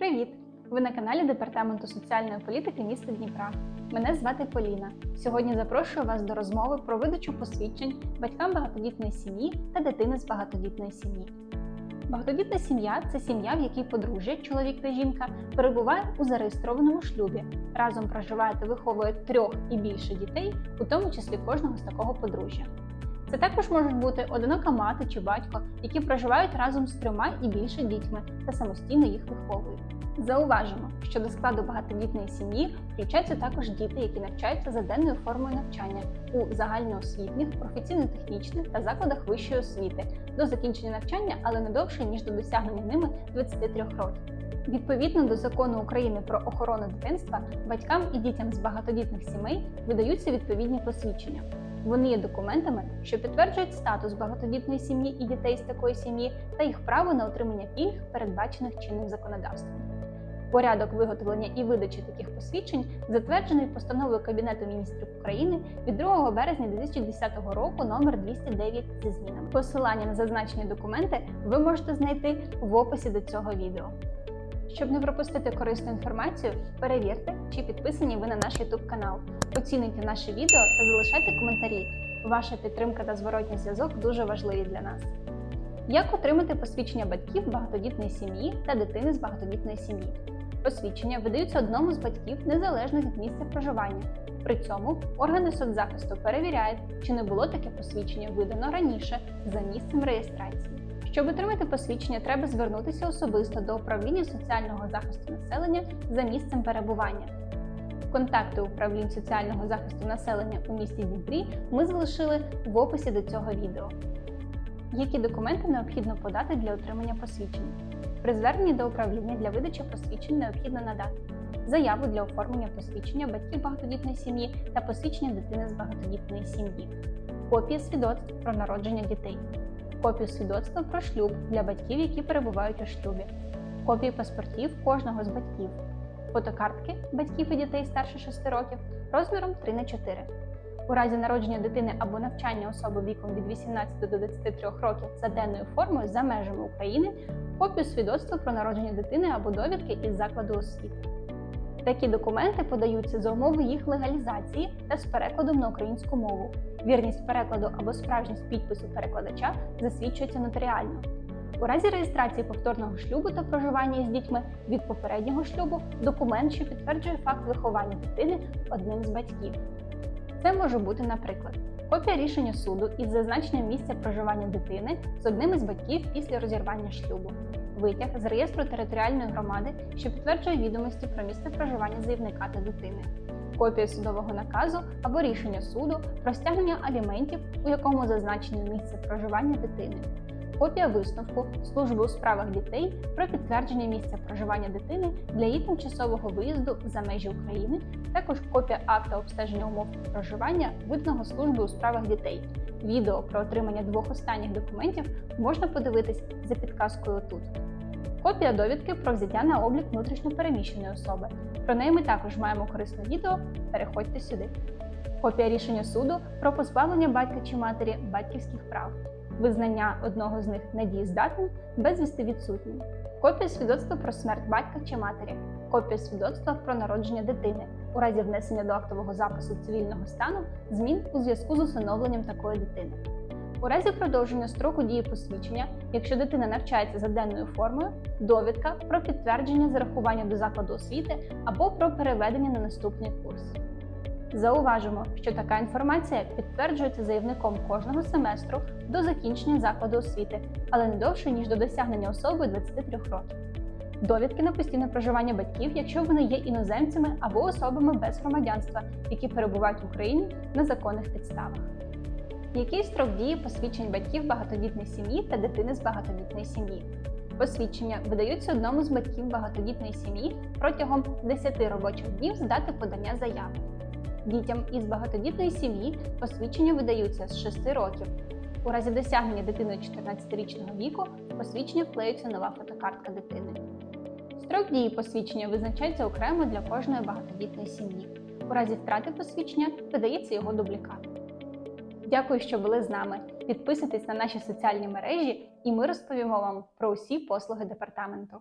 Привіт! Ви на каналі Департаменту соціальної політики міста Дніпра. Мене звати Поліна. Сьогодні запрошую вас до розмови про видачу посвідчень батькам багатодітної сім'ї та дитини з багатодітної сім'ї. Багатодітна сім'я це сім'я, в якій подружжя, чоловік та жінка, перебуває у зареєстрованому шлюбі, разом проживає та виховує трьох і більше дітей, у тому числі кожного з такого подружжя. Це також можуть бути одинока мати чи батько, які проживають разом з трьома і більше дітьми та самостійно їх виховують. Зауважимо, що до складу багатодітної сім'ї включаються також діти, які навчаються за денною формою навчання у загальноосвітніх, професійно-технічних та закладах вищої освіти до закінчення навчання, але не довше ніж до досягнення ними 23 років. Відповідно до закону України про охорону дитинства, батькам і дітям з багатодітних сімей видаються відповідні посвідчення. Вони є документами, що підтверджують статус багатодітної сім'ї і дітей з такої сім'ї та їх право на отримання пільг, передбачених чинним законодавством. Порядок виготовлення і видачі таких посвідчень затверджений постановою Кабінету міністрів України від 2 березня 2010 року номер 209 зі змінами. Посилання на зазначені документи ви можете знайти в описі до цього відео. Щоб не пропустити корисну інформацію, перевірте, чи підписані ви на наш YouTube канал. Оцінюйте наше відео та залишайте коментарі. Ваша підтримка та зворотній зв'язок дуже важливі для нас. Як отримати посвідчення батьків багатодітної сім'ї та дитини з багатодітної сім'ї? Посвідчення видаються одному з батьків незалежно від місця проживання. При цьому органи соцзахисту перевіряють, чи не було таке посвідчення видано раніше за місцем реєстрації. Щоб отримати посвідчення, треба звернутися особисто до управління соціального захисту населення за місцем перебування. Контакти управлінь соціального захисту населення у місті Дніпрі ми залишили в описі до цього відео. Які документи необхідно подати для отримання посвідчення? При зверненні до управління для видачі посвідчень необхідно надати заяву для оформлення посвідчення батьків багатодітної сім'ї та посвідчення дитини з багатодітної сім'ї, копії свідоцтв про народження дітей, копію свідоцтва про шлюб для батьків, які перебувають у шлюбі, копії паспортів кожного з батьків, фотокартки батьків і дітей старше 6 років розміром 3 на 4 у разі народження дитини або навчання особи віком від 18 до 23 років за денною формою за межами України, копію свідоцтва про народження дитини або довідки із закладу освіти. Такі документи подаються за умови їх легалізації та з перекладом на українську мову. Вірність перекладу або справжність підпису перекладача засвідчується нотаріально. У разі реєстрації повторного шлюбу та проживання із дітьми від попереднього шлюбу документ, що підтверджує факт виховання дитини одним з батьків. Це може бути, наприклад, копія рішення суду із зазначенням місця проживання дитини з одним із батьків після розірвання шлюбу, витяг з реєстру територіальної громади, що підтверджує відомості про місце проживання заявника та дитини, копія судового наказу або рішення суду про стягнення аліментів, у якому зазначено місце проживання дитини. Копія висновку служби у справах дітей про підтвердження місця проживання дитини для її тимчасового виїзду за межі України, також копія акта обстеження умов проживання, виданого служби у справах дітей. Відео про отримання двох останніх документів можна подивитись за підказкою тут. Копія довідки про взяття на облік внутрішньопереміщеної особи. Про неї ми також маємо корисне відео. Переходьте сюди. Копія рішення суду про позбавлення батька чи матері батьківських прав визнання одного з них недієздатним, безвісти відсутнім, копія свідоцтва про смерть батька чи матері, копія свідоцтва про народження дитини у разі внесення до актового запису цивільного стану змін у зв'язку з усиновленням такої дитини. У разі продовження строку дії посвідчення, якщо дитина навчається за денною формою, довідка про підтвердження зарахування до закладу освіти або про переведення на наступний курс. Зауважимо, що така інформація підтверджується заявником кожного семестру до закінчення закладу освіти, але не довше, ніж до досягнення особою 23 років. Довідки на постійне проживання батьків, якщо вони є іноземцями або особами без громадянства, які перебувають в Україні на законних підставах. Який строк дії посвідчень батьків багатодітної сім'ї та дитини з багатодітної сім'ї? Посвідчення видаються одному з батьків багатодітної сім'ї протягом 10 робочих днів з дати подання заяви. Дітям із багатодітної сім'ї посвідчення видаються з 6 років. У разі досягнення дитиною 14-річного віку посвідчення вклеюється нова фотокартка дитини. Строк дії посвідчення визначається окремо для кожної багатодітної сім'ї. У разі втрати посвідчення видається його дублікат. Дякую, що були з нами. Підписуйтесь на наші соціальні мережі, і ми розповімо вам про усі послуги департаменту.